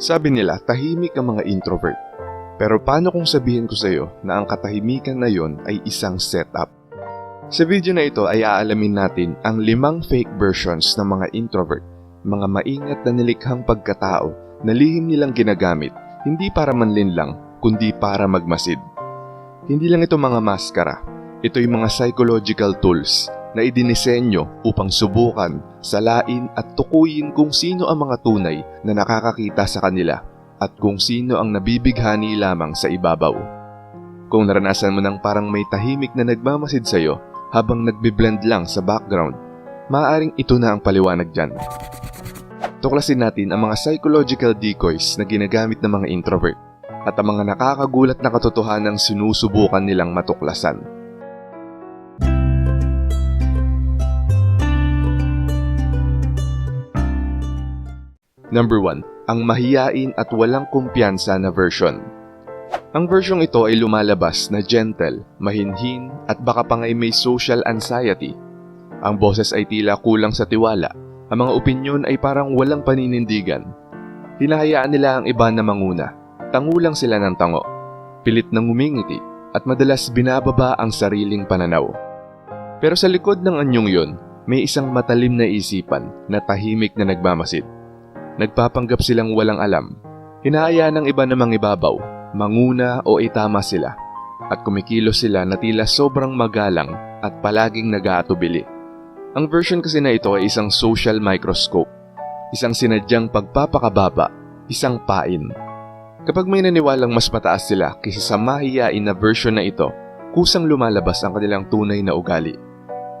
Sabi nila, tahimik ang mga introvert. Pero paano kung sabihin ko sa iyo na ang katahimikan na yon ay isang setup? Sa video na ito ay aalamin natin ang limang fake versions ng mga introvert, mga maingat na nilikhang pagkatao na lihim nilang ginagamit, hindi para manlinlang, kundi para magmasid. Hindi lang ito mga maskara, ito'y mga psychological tools na idinisenyo upang subukan, salain at tukuyin kung sino ang mga tunay na nakakakita sa kanila at kung sino ang nabibighani lamang sa ibabaw. Kung naranasan mo ng parang may tahimik na nagmamasid sa'yo habang nagbiblend lang sa background, maaaring ito na ang paliwanag dyan. Tuklasin natin ang mga psychological decoys na ginagamit ng mga introvert at ang mga nakakagulat na katotohanang sinusubukan nilang matuklasan. Number 1. Ang mahiyain at walang kumpiyansa na version. Ang versyong ito ay lumalabas na gentle, mahinhin at baka pa nga'y may social anxiety. Ang boses ay tila kulang sa tiwala. Ang mga opinyon ay parang walang paninindigan. Hinahayaan nila ang iba na manguna. Tangulang sila ng tango. Pilit ng ngumingiti at madalas binababa ang sariling pananaw. Pero sa likod ng anyong yon, may isang matalim na isipan na tahimik na nagmamasid. Nagpapanggap silang walang alam. Hinahayaan ng iba na mangibabaw, manguna o itama sila. At kumikilos sila na tila sobrang magalang at palaging nag-aatubili. Ang version kasi na ito ay isang social microscope. Isang sinadyang pagpapakababa, isang pain. Kapag may naniwalang mas mataas sila kaysa sa mahiyain na version na ito, kusang lumalabas ang kanilang tunay na ugali.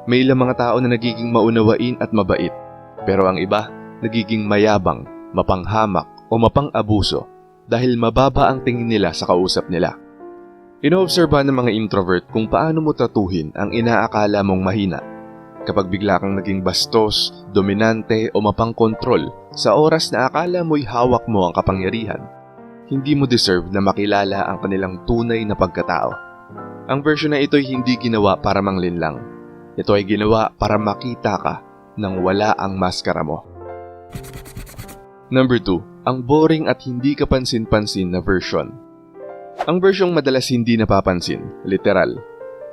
May ilang mga tao na nagiging maunawain at mabait, pero ang iba nagiging mayabang, mapanghamak o mapang-abuso dahil mababa ang tingin nila sa kausap nila. Inoobserba ng mga introvert kung paano mo tratuhin ang inaakala mong mahina. Kapag bigla kang naging bastos, dominante o mapang-kontrol sa oras na akala mo'y hawak mo ang kapangyarihan, hindi mo deserve na makilala ang kanilang tunay na pagkatao. Ang version na ito'y hindi ginawa para manglinlang. Ito ay ginawa para makita ka nang wala ang maskara mo. Number 2. Ang boring at hindi kapansin-pansin na version. Ang versyong madalas hindi napapansin, literal.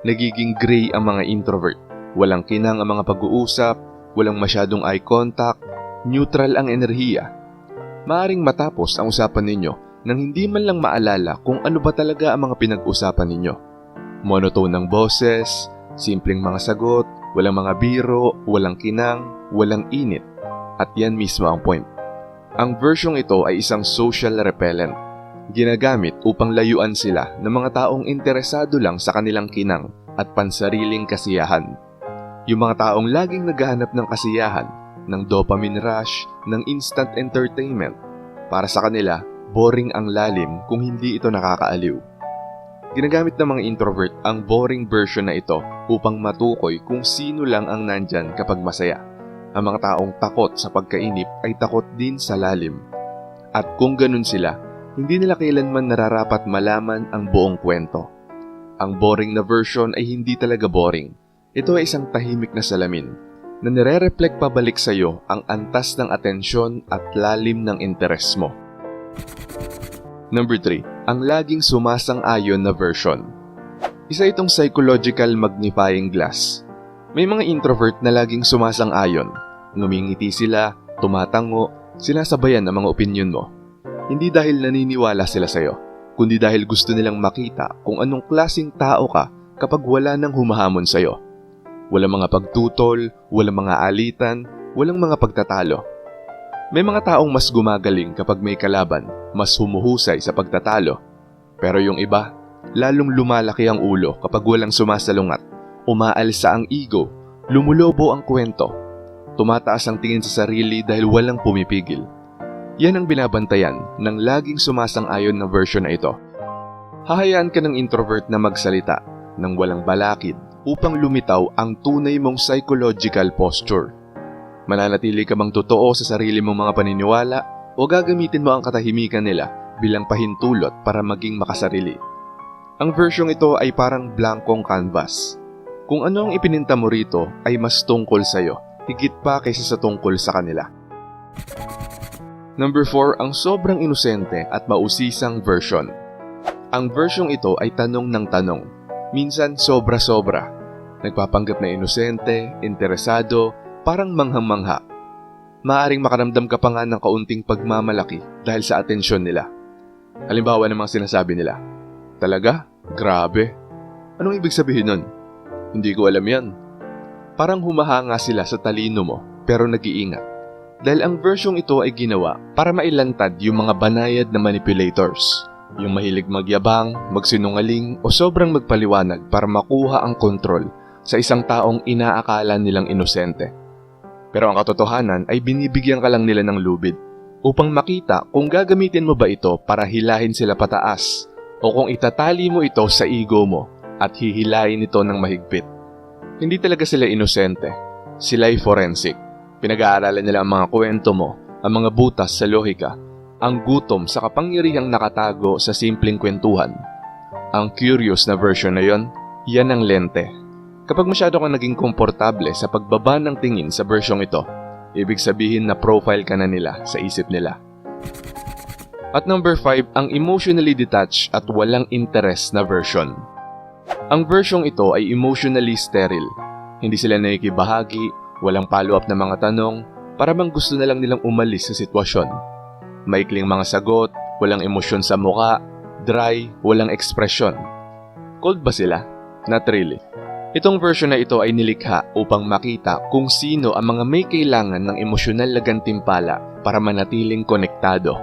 Nagiging gray ang mga introvert. Walang kinang ang mga pag-uusap, walang masyadong eye contact, neutral ang enerhiya. Maaring matapos ang usapan ninyo nang hindi man lang maalala kung ano ba talaga ang mga pinag-usapan ninyo. Monotone ng boses, simpleng mga sagot, walang mga biro, walang kinang, walang init. At yan mismo ang point. Ang versyong ito ay isang social repellent. Ginagamit upang layuan sila ng mga taong interesado lang sa kanilang kinang at pansariling kasiyahan. Yung mga taong laging naghahanap ng kasiyahan, ng dopamine rush, ng instant entertainment. Para sa kanila, boring ang lalim kung hindi ito nakakaaliw. Ginagamit ng mga introvert ang boring version na ito upang matukoy kung sino lang ang nandyan kapag masaya. Ang mga taong takot sa pagkainip ay takot din sa lalim. At kung ganun sila, hindi nila kailanman nararapat malaman ang buong kwento. Ang boring na version ay hindi talaga boring. Ito ay isang tahimik na salamin na nire-reflect pabalik sa iyo ang antas ng atensyon at lalim ng interes mo. Number 3. Ang laging sumasang-ayon na version. Isa itong psychological magnifying glass. May mga introvert na laging sumasang-ayon. Ngumingiti sila, tumatango, sinasabayan ang mga opinion mo. Hindi dahil naniniwala sila sa'yo, kundi dahil gusto nilang makita kung anong klasing tao ka kapag wala nang humahamon sa'yo. Walang mga pagtutol, walang mga alitan, walang mga pagtatalo. May mga taong mas gumagaling kapag may kalaban, mas humuhusay sa pagtatalo. Pero yung iba, lalong lumalaki ang ulo kapag walang sumasalungat, umaalsa ang ego, lumulobo ang kwento, tumataas ang tingin sa sarili dahil walang pumipigil. Yan ang binabantayan ng laging sumasang-ayon na version na ito. Hahayaan ka ng introvert na magsalita ng walang balakid upang lumitaw ang tunay mong psychological posture. Mananatili ka bang totoo sa sarili mong mga paniniwala o gagamitin mo ang katahimikan nila bilang pahintulot para maging makasarili? Ang versyong ito ay parang blankong canvas. Kung ano ang ipininta mo rito ay mas tungkol sa iyo, higit pa kaysa sa tungkol sa kanila. Number 4, ang sobrang inosente at mausisang version. Ang versyong ito ay tanong ng tanong. Minsan sobra-sobra. Nagpapanggap na inosente, interesado, parang manghang-mangha. Maaring makaramdam ka pa nga ng kaunting pagmamalaki dahil sa atensyon nila. Halimbawa ng mga sinasabi nila, Talaga? Grabe. Anong ibig sabihin nun? Hindi ko alam yan. Parang humahanga sila sa talino mo pero nag-iingat. Dahil ang versyong ito ay ginawa para mailantad yung mga banayad na manipulators. Yung mahilig magyabang, magsinungaling o sobrang magpaliwanag para makuha ang kontrol sa isang taong inaakala nilang inosente. Pero ang katotohanan ay binibigyan ka lang nila ng lubid upang makita kung gagamitin mo ba ito para hilahin sila pataas o kung itatali mo ito sa ego mo at hihilahin ito ng mahigpit. Hindi talaga sila inosente. Sila'y forensic. Pinag-aaralan nila ang mga kwento mo, ang mga butas sa lohika, ang gutom sa kapangyarihang nakatago sa simpleng kwentuhan. Ang curious na version na yon, yan ang lente. Kapag masyado kang naging komportable sa pagbaba ng tingin sa versyong ito, ibig sabihin na profile ka na nila sa isip nila. At number 5, ang emotionally detached at walang interest na version. Ang versyong ito ay emotionally sterile. Hindi sila nakikibahagi, walang follow-up na mga tanong, para bang gusto na lang nilang umalis sa sitwasyon. Maikling mga sagot, walang emosyon sa muka, dry, walang ekspresyon. Cold ba sila? Not really. Itong version na ito ay nilikha upang makita kung sino ang mga may kailangan ng emosyonal na gantimpala para manatiling konektado.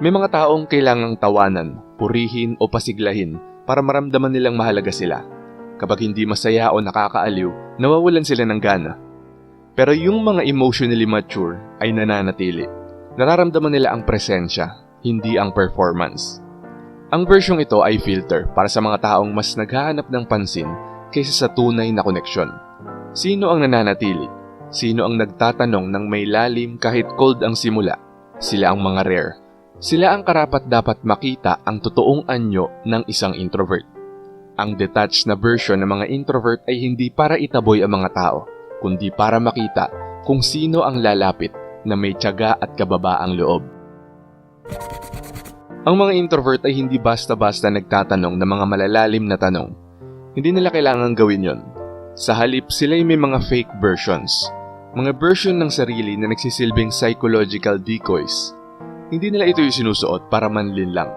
May mga taong kailangang tawanan, purihin o pasiglahin para maramdaman nilang mahalaga sila. Kapag hindi masaya o nakakaaliw, nawawalan sila ng gana. Pero yung mga emotionally mature ay nananatili. Nararamdaman nila ang presensya, hindi ang performance. Ang versyong ito ay filter para sa mga taong mas naghahanap ng pansin kaysa sa tunay na koneksyon. Sino ang nananatili? Sino ang nagtatanong ng may lalim kahit cold ang simula? Sila ang mga rare sila ang karapat dapat makita ang totoong anyo ng isang introvert. Ang detached na version ng mga introvert ay hindi para itaboy ang mga tao, kundi para makita kung sino ang lalapit na may tiyaga at kababaang loob. Ang mga introvert ay hindi basta-basta nagtatanong ng mga malalalim na tanong. Hindi nila kailangan gawin yon. Sa halip, sila ay may mga fake versions. Mga version ng sarili na nagsisilbing psychological decoys hindi nila ito yung sinusuot para manlin lang.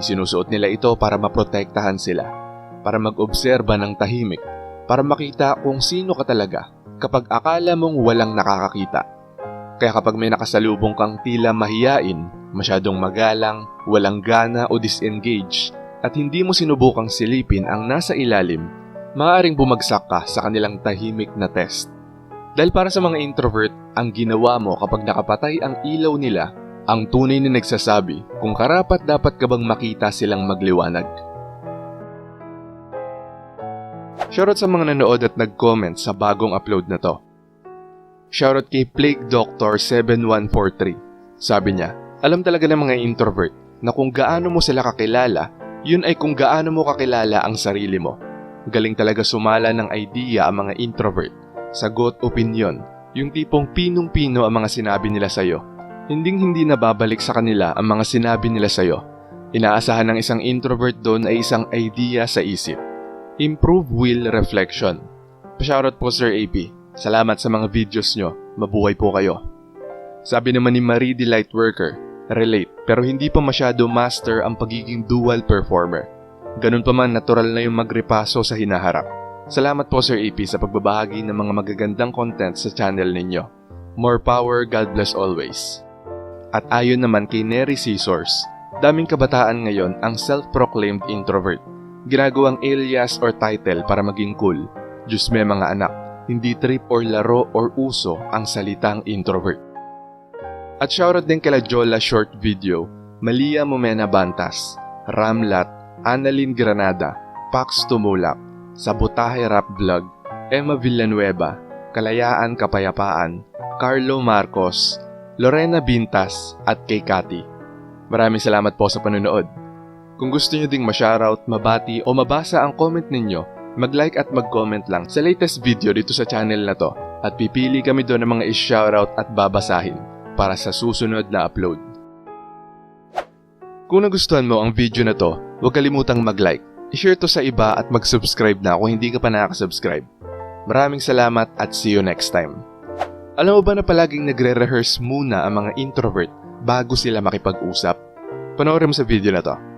Isinusuot nila ito para maprotektahan sila, para mag-obserba ng tahimik, para makita kung sino ka talaga kapag akala mong walang nakakakita. Kaya kapag may nakasalubong kang tila mahiyain, masyadong magalang, walang gana o disengage, at hindi mo sinubukang silipin ang nasa ilalim, maaaring bumagsak ka sa kanilang tahimik na test. Dahil para sa mga introvert, ang ginawa mo kapag nakapatay ang ilaw nila ang tunay na nagsasabi kung karapat dapat ka bang makita silang magliwanag. Shoutout sa mga nanood at nag-comment sa bagong upload na to. Shoutout kay Plague Doctor 7143. Sabi niya, alam talaga ng mga introvert na kung gaano mo sila kakilala, yun ay kung gaano mo kakilala ang sarili mo. Galing talaga sumala ng idea ang mga introvert. Sagot, opinion, yung tipong pinong-pino ang mga sinabi nila sa'yo Hinding hindi nababalik sa kanila ang mga sinabi nila sa'yo. Inaasahan ng isang introvert doon ay isang idea sa isip. Improve will reflection. Pa-shoutout po Sir AP. Salamat sa mga videos nyo. Mabuhay po kayo. Sabi naman ni Marie the Lightworker, relate pero hindi pa masyado master ang pagiging dual performer. Ganun pa man natural na yung magrepaso sa hinaharap. Salamat po Sir AP sa pagbabahagi ng mga magagandang content sa channel ninyo. More power, God bless always. At ayon naman kay Neri Scissors, daming kabataan ngayon ang self-proclaimed introvert. Ginagawang alias or title para maging cool. Diyos may mga anak, hindi trip or laro or uso ang salitang introvert. At shoutout din kala Jola Short Video, Malia Momena Bantas, Ramlat, Annalyn Granada, Pax Tumulak, Sabotahe Rap Vlog, Emma Villanueva, Kalayaan Kapayapaan, Carlo Marcos, Lorena Bintas at kay Cathy. Maraming salamat po sa panonood. Kung gusto nyo ding ma-shoutout, mabati o mabasa ang comment ninyo, mag-like at mag-comment lang sa latest video dito sa channel na to at pipili kami doon ng mga is-shoutout at babasahin para sa susunod na upload. Kung nagustuhan mo ang video na to, huwag kalimutang mag-like, i-share to sa iba at mag-subscribe na kung hindi ka pa nakaka-subscribe. Maraming salamat at see you next time. Alam mo ba na palaging nagre-rehearse muna ang mga introvert bago sila makipag-usap? Panoorin mo sa video na to.